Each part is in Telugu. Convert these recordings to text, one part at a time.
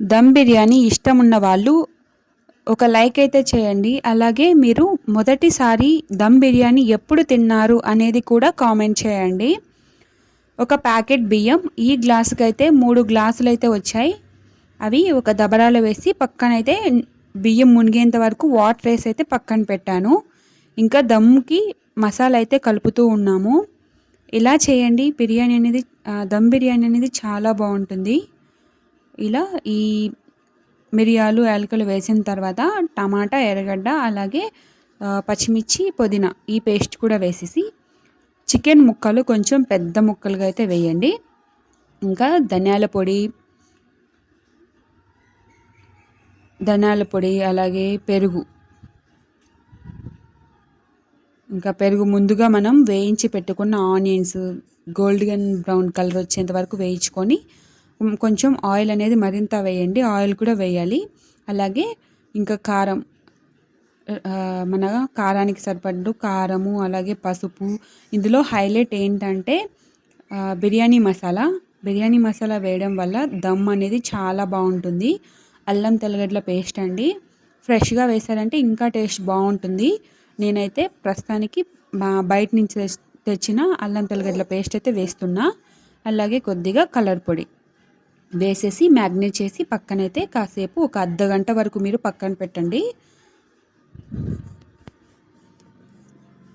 దమ్ బిర్యానీ ఇష్టం ఉన్న వాళ్ళు ఒక లైక్ అయితే చేయండి. అలాగే మీరు మొదటిసారి దమ్ బిర్యానీ ఎప్పుడు తిన్నారు అనేది కూడా కామెంట్ చేయండి. ఒక ప్యాకెట్ బియ్యం ఈ గ్లాసుకి అయితే మూడు గ్లాసులు అయితే వచ్చాయి. అవి ఒక దబరాలో వేసి పక్కనైతే బియ్యం మునిగేంత వరకు వాటర్ వేసి అయితే పక్కన పెట్టాను. ఇంకా దమ్కి మసాలా అయితే కలుపుతూ ఉన్నాము. ఇలా చేయండి. బిర్యానీ అనేది దమ్ బిర్యానీ అనేది చాలా బాగుంటుంది. ఇలా ఈ మిరియాలు యాలకులు వేసిన తర్వాత టమాటా ఎర్రగడ్డ అలాగే పచ్చిమిర్చి పుదీనా ఈ పేస్ట్ కూడా వేసేసి చికెన్ ముక్కలు కొంచెం పెద్ద ముక్కలుగా అయితే వేయండి. ఇంకా ధనియాల పొడి ధనియాల పొడి అలాగే పెరుగు. ఇంకా పెరుగు ముందుగా మనం వేయించి పెట్టుకున్న ఆనియన్స్ గోల్డెన్ బ్రౌన్ కలర్ వచ్చేంత వరకు వేయించుకొని కొంచెం ఆయిల్ అనేది మరింత వేయండి. ఆయిల్ కూడా వేయాలి. అలాగే ఇంకా కారం మన కారానికి సరిపడ్డు కారము అలాగే పసుపు. ఇందులో హైలైట్ ఏంటంటే బిర్యానీ మసాలా. బిర్యానీ మసాలా వేయడం వల్ల దమ్ అనేది చాలా బాగుంటుంది. అల్లం తెల్లగడ్డల పేస్ట్ అండి. ఫ్రెష్గా వేసారంటే ఇంకా టేస్ట్ బాగుంటుంది. నేనైతే ప్రస్తుతానికి మా బయట నుంచి తెచ్చిన అల్లం తెల్లగడ్డల పేస్ట్ అయితే వేస్తున్నా. అలాగే కొద్దిగా కలర్ పొడి. వేసేసి మ్యాగ్నేట్ చేసి పక్కనైతే కాసేపు ఒక అర్ధ గంట వరకు మీరు పక్కన పెట్టండి.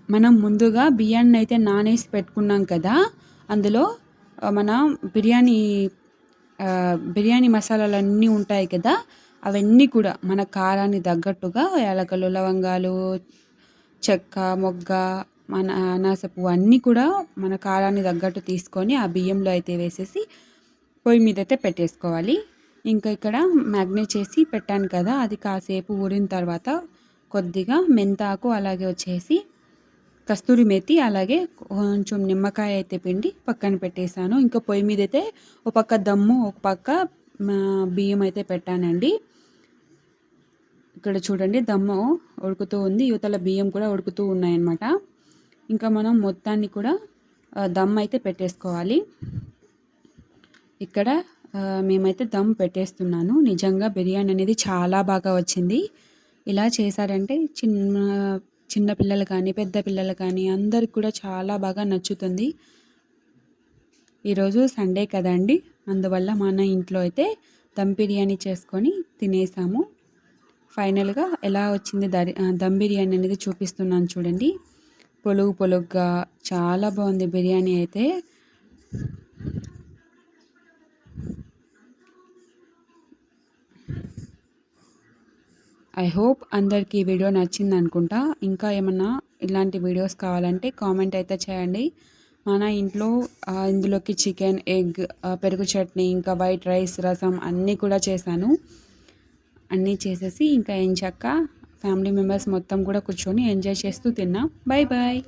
మనం ముందుగా బియ్యాన్ని అయితే నానేసి పెట్టుకున్నాం కదా అందులో మన బిర్యానీ బిర్యానీ మసాలాలు అన్నీ ఉంటాయి కదా అవన్నీ కూడా మన కారాన్ని తగ్గట్టుగా యాలకలు లవంగాలు చెక్క మొగ్గ మన అనాసపు అన్నీ కూడా మన కారాన్ని తగ్గట్టు తీసుకొని ఆ బియ్యంలో అయితే వేసేసి పొయ్యి మీద అయితే పెట్టేసుకోవాలి. ఇంకా ఇక్కడ మ్యాగ్నేట్ చేసి పెట్టాను కదా అది కాసేపు ఊరిన తర్వాత కొద్దిగా మెంతాకు అలాగే వచ్చేసి కస్తూరి మెతి అలాగే కొంచెం నిమ్మకాయ అయితే పిండి పక్కన పెట్టేశాను. ఇంకా పొయ్యి మీద అయితే ఒక పక్క దమ్ము ఒక పక్క బియ్యం అయితే పెట్టానండి. ఇక్కడ చూడండి దమ్ము ఉడుకుతూ ఉంది యువతల బియ్యం కూడా ఉడుకుతూ ఉన్నాయన్నమాట. ఇంకా మనం మొత్తాన్ని కూడా దమ్ అయితే పెట్టేసుకోవాలి. ఇక్కడ మేమైతే దమ్ పెట్టేస్తున్నాను. నిజంగా బిర్యానీ అనేది చాలా బాగా వచ్చింది. ఇలా చేశారంటే చిన్న చిన్న పిల్లలు కానీ పెద్ద పిల్లలు కానీ అందరికి కూడా చాలా బాగా నచ్చుతుంది. ఈరోజు సండే కదండి అందువల్ల మన ఇంట్లో అయితే దమ్ బిర్యానీ చేసుకొని తినేసాము. ఫైనల్గా ఎలా వచ్చింది దరి దమ్ బిర్యానీ అనేది చూపిస్తున్నాను చూడండి. పొలుగు పొలుగ్గా చాలా బాగుంది బిర్యానీ అయితే. ఐ హోప్ అందరికీ ఈ వీడియో నచ్చింది అనుకుంటా ఇంకా ఏమన్నా ఇలాంటి వీడియోస్ కావాలంటే కామెంట్ అయితే చేయండి. మన ఇంట్లో ఇందులోకి చికెన్ ఎగ్ పెరుగు చట్నీ ఇంకా వైట్ రైస్ రసం అన్నీ కూడా చేశాను. అన్నీ చేసేసి ఇంకా ఏం ఫ్యామిలీ మెంబర్స్ మొత్తం కూడా కూర్చొని ఎంజాయ్ చేస్తూ తిన్నాం. Bye bye